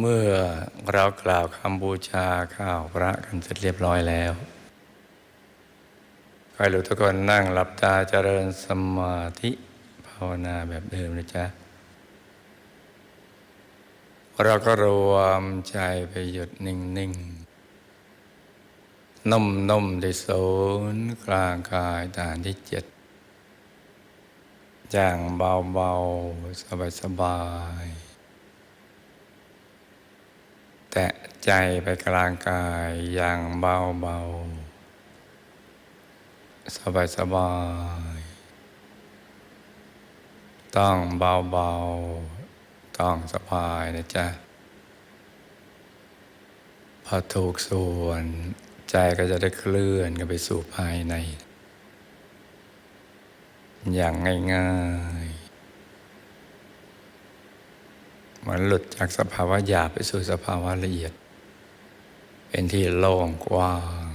เมื่อเรากล่าวคำบูชาข้าวพระกันเสร็จเรียบร้อยแล้วใครรู้ทุกคนนั่งหลับตาเจริญสมาธิภาวนาแบบเดิมนะจ๊ะ เราก็รวมใจไปหยุดนิ่งๆนุ่มๆมที่ศูนย์กลางกายฐานที่เจ็ดอย่างเบาๆสบายๆ แตะใจไปกลางกายอย่างเบาๆสบายๆต้องเบาๆต้องสบายนะจ๊ะ พอถูกส่วนใจก็จะได้เคลื่อนกันไปสู่ภายใน อย่างง่ายๆ เหมือนหลุดจากสภาวะหยาบไปสู่สภาวะละเอียด เป็นที่โล่งกว้าง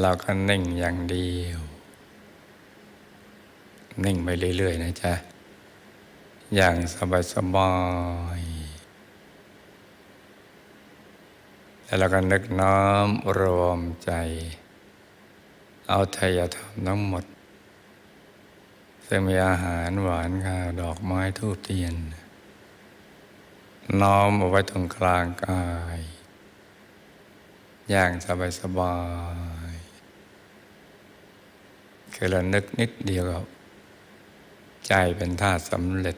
เราก็นิ่งอย่างเดียว นิ่งไปเรื่อยๆนะจ๊ะ อย่างสบายๆแล้วเราก็นึกน้อมรวมใจ เอาทายธรรมทั้งหมด ซึ่งมีอาหารหวานข้าวดอกไม้ทูบเทียน น้อมเอาไว้ตรงกลางกาย อย่างสบายๆคือเรานึกนิดเดียวก็ใจเป็นท่าสำเร็จ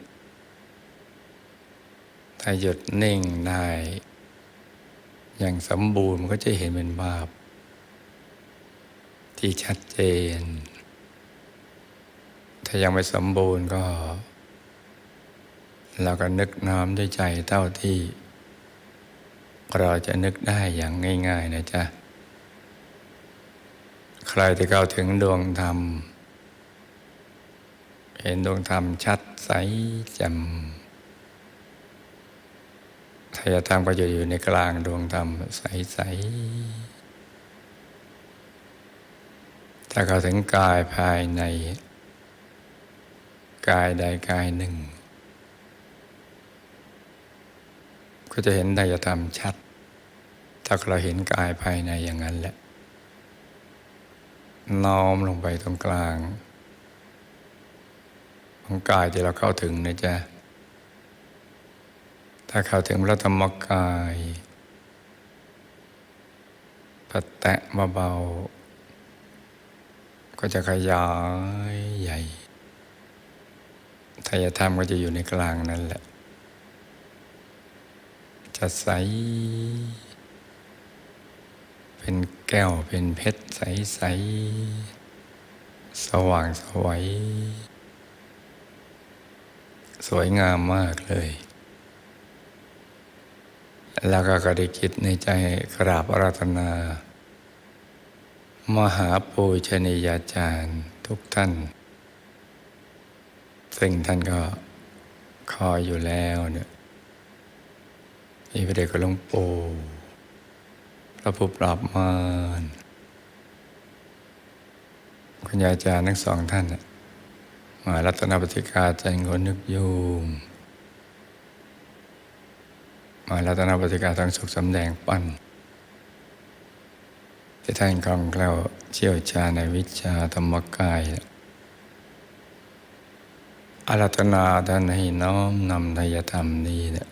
ถ้าหยุดนิ่งได้ อย่างสมบูรณ์มันก็จะเห็นเป็นภาพ ที่ชัดเจนายังไม่สมบูรณ์ก็ เราก็นึกน้อมด้วยใจเท่าที่ เราจะนึกได้อย่างง่าย ๆ นะจ๊ะ ใครที่เข้าถึงดวงธรรม เห็นดวงธรรมชัดใสแจ่มทายธรรมก็จะอยู่ในกลางดวงธรรมใสๆถ้าเข้าถึงกายภายใน กายใดกายหนึ่ง ก็จะเห็นทายธรรมชัด ถ้าเราเห็นกายภายในอย่างนั้นแหละ น้อมลงไปตรงกลาง ของกายที่เราเข้าถึงนะจ๊ะ ถ้าเข้าถึงพระธรรมกายปัดแตะเบาๆก็จะขยายใหญ่ายธรรมก็จะอยู่ในกลางนั่นแหละ จะใส เป็นแก้วเป็นเพชรใสๆสว่างสวย สวยงามมากเลย แล้วก็กระดิคิดในใจกราบอาราธนา มหาปูชนียาจารย์ทุกท่าน ซึ่งท่านก็คอยอยู่แล้วเนี่ยมีพระเดชคุณหลวงปู่พระผู้ปราบมารคุณยายอาจารย์ทั้งสองท่านมารัตนปฏิกาใจงนนึกยูมมารัตนปฏิกาทั้งสุขสำแดงปั้นที่ท่านคล่องแคล่วเชี่ยวชาญในวิชาธรรมกาย อารัตนาท่านให้น้อมนำทายธรรมนี้เนี่ย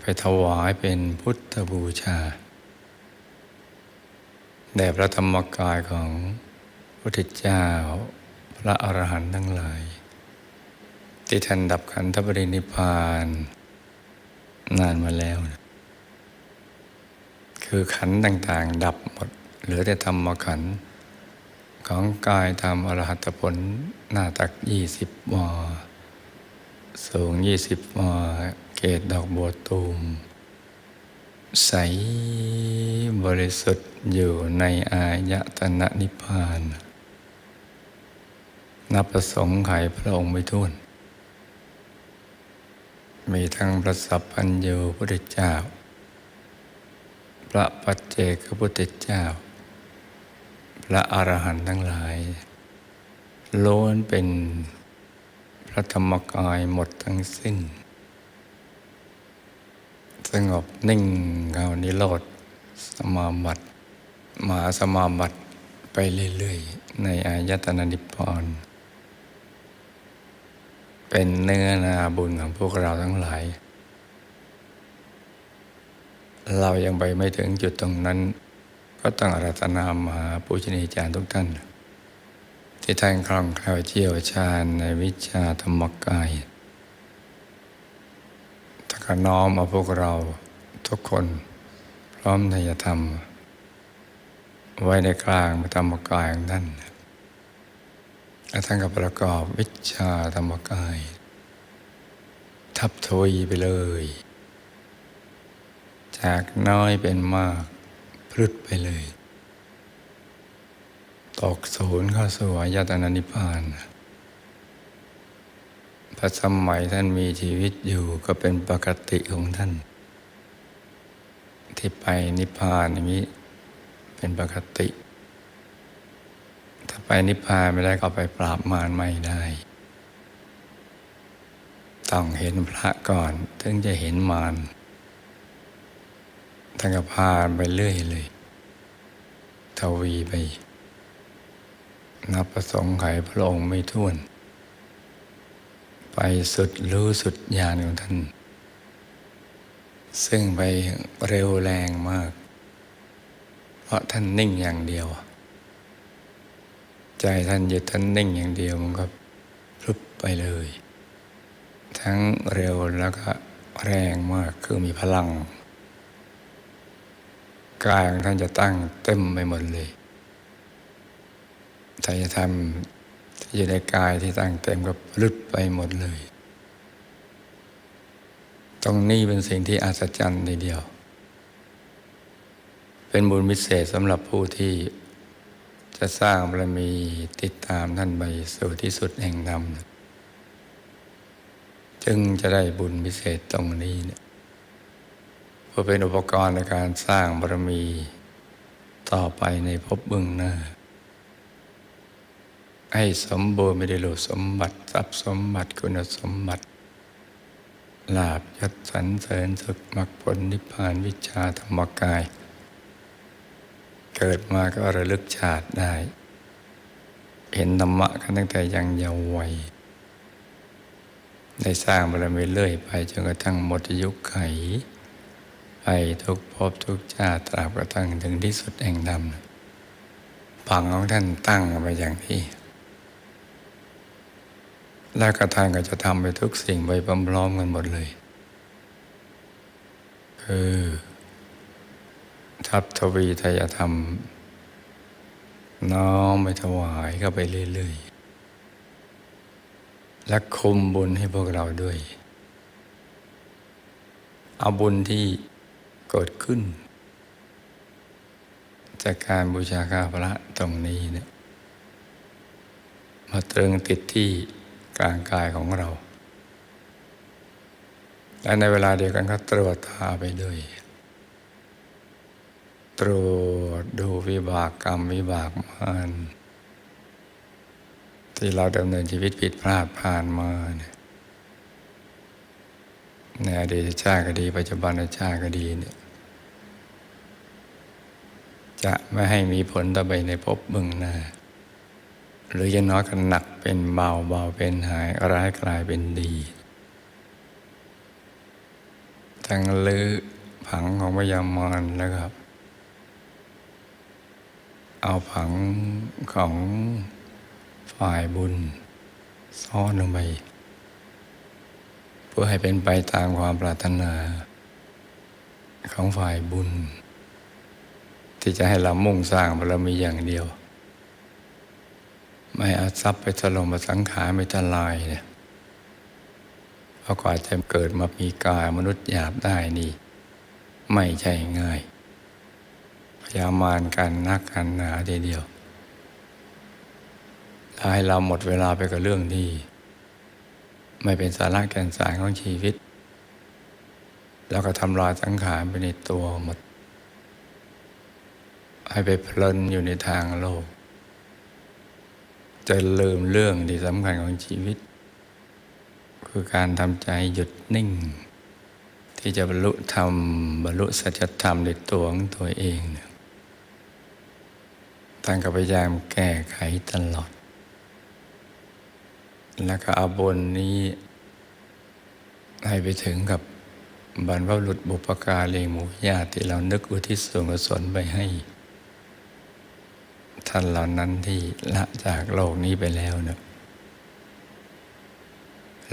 ไปถวายเป็นพุทธบูชาแด่พระธรรมกายของพระพุทธเจ้า พระอรหันต์ทั้งหลาย ที่ท่านดับขันธปรินิพาน นานมาแล้วนะคือขันธ์ต่างๆ ดับหมด เหลือแต่ธรรมขันธ์ ของกายธรรมอรหัตผลหน้าตักยี่สิบวาสูงยี่สิบวาเกตดอกบัวตูม ใสบริสุทธิ์อยู่ในอายตนะนิพพาน นับประสงค์ไขพระองค์ไม่ท้วนมีทั้งพระสัพพัญญูพุทธเจ้า พระปัจเจกพุทธเจ้า พระอรหันต์ทั้งหลายล้วนเป็นพระธรรมกายหมดทั้งสิ้น สงบนิ่งเงานิโรธสมาบัติมหาสมาบัติไปเรื่อยๆ ในอายตนะนิพพานเป็นเนื้อนาบุญของพวกเราทั้งหลาย เรายังไปไม่ถึงจุดตรงนั้น ก็ต้องอารัตนามหาปุชนีจารย์ทุกท่าน ที่ท่านคล่องแคล่วเชี่ยวชาญในวิชาธรรมกายถ้าก็น้อมเอาพวกเราทุกคน พร้อมในยธรรม ไว้ในกลางธรรมกายของท่านและท่านก็ประกอบวิชาธรรมกาย ทับทวีไปเลย จากน้อยเป็นมาก พลุดไปเลย ตกศูนย์เข้าสู่อายตนะนิพพานพระสมัยท่านมีชีวิตอยู่ก็เป็นปกติของท่าน ที่ไปนิพพานอย่างนี้เป็นปกติ ถ้าไปนิพพานไม่ได้ก็ไปปราบมารไม่ได้ต้องเห็นพระก่อน ถึงจะเห็นมาร ท่านก็พาไปเรื่อยเลยทวีไป นับประสงค์ไขพระองค์ไม่ท้วน ไปสุดรู้สุดญาณของท่าน ซึ่งไปเร็วแรงมาก เพราะท่านนิ่งอย่างเดียว ใจท่านหยุดท่านนิ่งอย่างเดียวมันก็พลุบไปเลย ทั้งเร็วแล้วก็แรงมากคือมีพลัง กายของท่านจะตั้งเต็มไปหมดเลยถ้าจะทำที่อยู่ในกายที่ตั้งเต็มก็พลุดไปหมดเลย ตรงนี้เป็นสิ่งที่อัศจรรย์ในเดียว เป็นบุญพิเศษสำหรับผู้ที่จะสร้างบารมีติดตามท่านไปสู่ที่สุดแห่งธรรม จึงจะได้บุญพิเศษตรงนี้เนี่ย พื่อเป็นอุปกรณ์ในการสร้างบารมีต่อไปในภพเบื้องหน้า ให้สมบูรณ์ไม่ได้โลสมบัติทรัพย์สมบัติคุณสมบัติลาบยศสรรเสริญสุขมรรคผลนิพพานวิชาธรรมกาย เกิดมาก็ระลึกชาติได้ เห็นธรรมะกันตั้งแต่ยังเยาว์วัยได้สร้างบารมีเรื่อยไปจนกระทั่งหมดอายุไข ไปทุกภพทุกชาติตราบกระทั่งถึงที่สุดแห่งธรรมปังของท่านตั้งมาอย่างนี้ แล้วกระทานก็จะทำไปทุกสิ่งไปพร้อมๆกันหมดเลย คือ ทัพทวีทยธรรม น้อมไปถวายเข้าไปเรื่อยๆ และคุมบุญให้พวกเราด้วย เอาบุญที่ เกิดขึ้น จากการบูชาข้าพระตรงนี้เนี่ยมาตรึงติดที่กลางกายของเรา และในเวลาเดียวกันก็ตรวจตาไปด้วยตรวจดูวิบากกรรมวิบากมารที่เราดำเนินชีวิตผิดพลาดผ่านมาเนี่ย ในอดีตชาติก็ดี ปัจจุบันชาติก็ดีเนี่ยจะไม่ให้มีผลต่อไปในภพเบื้องหน้าหรืออยังน้อยก็หนักเป็นเบาเบาเป็นหายร้ายกลายเป็นดี ทั้งลือผังของพยามารแล้วครับ เอาผังของฝ่ายบุญ ซ่อนลงไป พื่อให้เป็นไปตามความปรารถนาของฝ่ายบุญ ที่จะให้เรามุ่งสร้างบารมีอย่างเดียว ไม่อาทรัพย์ไปถล่มสังขารไม่ทลายเนี่ยเพราะกว่าจะเกิดมามีกายมนุษย์หยาบได้นี่ ไม่ใช่ง่ายพยามารกันนักกันหนาเดียวถ้าให้เราหมดเวลาไปกับเรื่องที่ ไม่เป็นสาระแก่นสารของชีวิต แล้วก็ทำลายสังขารไปในตัวหมด ให้ไปเพลินอยู่ในทางโลก จะลืมเรื่องที่สำคัญของชีวิต คือการทำใจหยุดนิ่ง ที่จะบรรลุธรรม บรรลุสัจธรรมในตัวของตัวเองเนี่ยท่านก็พยายามแก้ไขตลอด แล้วก็เอาบนนี้ ให้ไปถึงกับบรรพบุรุษบุปการีหมู่ญาติที่เรานึกอุทิศส่วนกุศลไปให้ ท่านเหล่านั้นที่ละจากโลกนี้ไปแล้วเนะ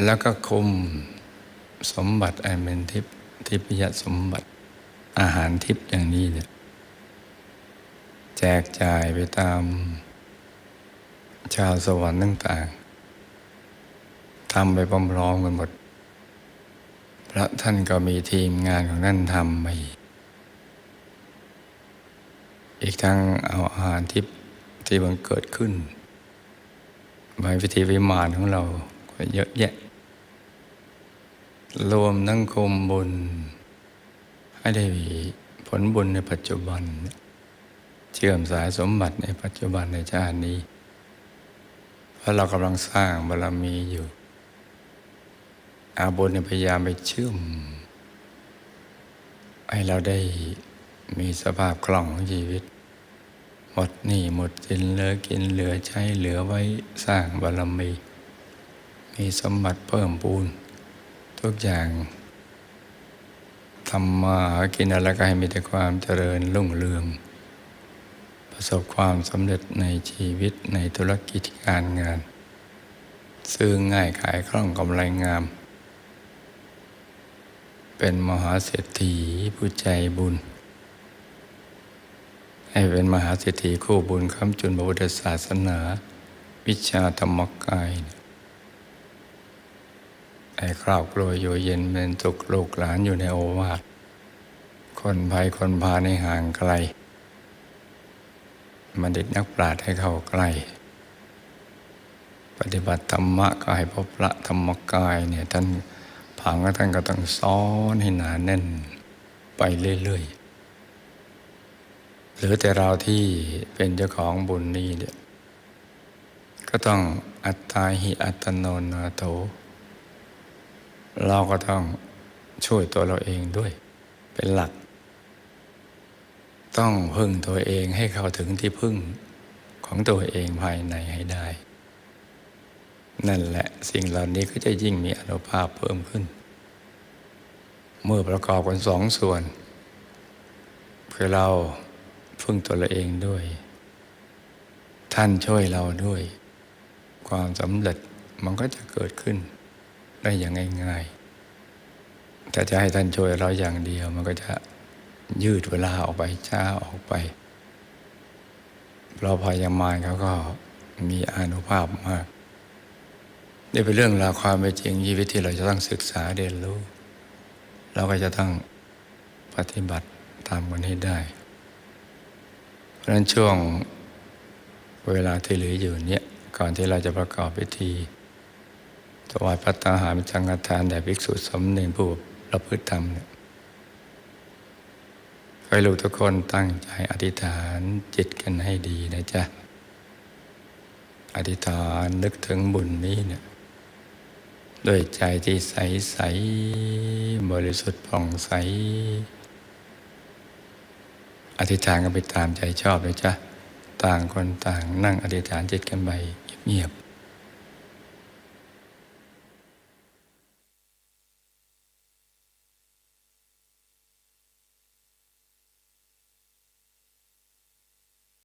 แล้วก็คุมสมบัติอันเป็นทิพย์ทิพยสมบัติอาหารทิพย์อย่างนี้เนี่ยแจกจ่ายไปตาม ชาวสวรรค์ต่างๆ ทำไปพร้อมๆกันหมด พระท่านก็มีทีมงานของท่านทำไปอีกทั้งเอาอาหารทิพย์ที่บังเกิดขึ้นในพิธีวิมานของเราก็เยอะแยะ รวมทั้งคุมบุญ ให้ได้ผลบุญในปัจจุบัน เชื่อมสายสมบัติในปัจจุบันในชาตินี้ เพราะเรากำลังสร้างบารมีอยู่ อาบุญเนี่ยพยายามไปเชื่อม ให้เราได้มีสภาพคล่องของชีวิต หมดหนี้หมดสินเหลือกินเหลือใช้เหลือไว้สร้างบารมี มีสมบัติเพิ่มปูน ทุกอย่างทำมาหากินอะไรก็ให้มีแต่ความเจริญรุ่งเรือง ประสบความสำเร็จในชีวิตในธุรกิจการงาน ซื้อง่ายขายคล่องกำไรงาม เป็นมหาเศรษฐีผู้ใจบุญ ให้เป็นมหาเศรษฐีคู่บุญค้ำจุนพระพุทธศาสนา วิชาธรรมกายไอ้ครอบครัวอยู่เย็นเป็นสุขลูกหลานอยู่ในโอวาทคนภัยคนพาในห่างไกลมันดิตนักปราชญ์ให้เข้าใกล้ ปฏิบัติธรรมะก็ให้พบพระธรรมกายเนี่ยท่าน ผังก็ท่านก็ต้องซ้อนให้หนาแน่นไปเรื่อยๆ หรือแต่เราที่เป็นเจ้าของบุญนี้เนี่ยก็ต้องอัตตาหิอัตโนนาโถเราก็ต้องช่วยตัวเราเองด้วย เป็นหลัก ต้องพึ่งตัวเองให้เข้าถึงที่พึ่งของตัวเองภายในให้ได้ นั่นแหละสิ่งเหล่านี้ก็จะยิ่งมีอนุภาพเพิ่มขึ้น เมื่อประกอบกันสองส่วนเพื่อเราพึ่งตัวเราเองด้วย ท่านช่วยเราด้วย ความสำเร็จมันก็จะเกิดขึ้น ได้อย่างง่ายๆแต่จะให้ท่านช่วยเราอย่างเดียว มันก็จะยืดเวลาออกไปช้าออกไปเราพยามารเขาก็มีอนุภาพมาก นี่เป็นเรื่องราวความเป็นจริงชีวิตที่เราจะต้องศึกษาเรียนรู้ เราก็จะต้องปฏิบัติตามกันให้ได้ เพราะฉะนั้นช่วงเวลาที่เหลืออยู่เนี่ยก่อนที่เราจะประกอบพิธีถวายพัตตาหารจังฆทานแด่ภิกษุสมเด็ผู้ประพฤติธรรมเนี่ยให้ลูกทุกคนตั้งใจอธิษฐานจิตกันให้ดีนะจ๊ะ อธิษฐานนึกถึงบุญนี้เนี่ย ด้วยใจที่ใสใสบริสุทธิ์ผ่องใส อธิษฐานกันไปตามใจชอบเลยจ้ะ ต่างคนต่างนั่งอธิษฐานจิตกันไปเงียบ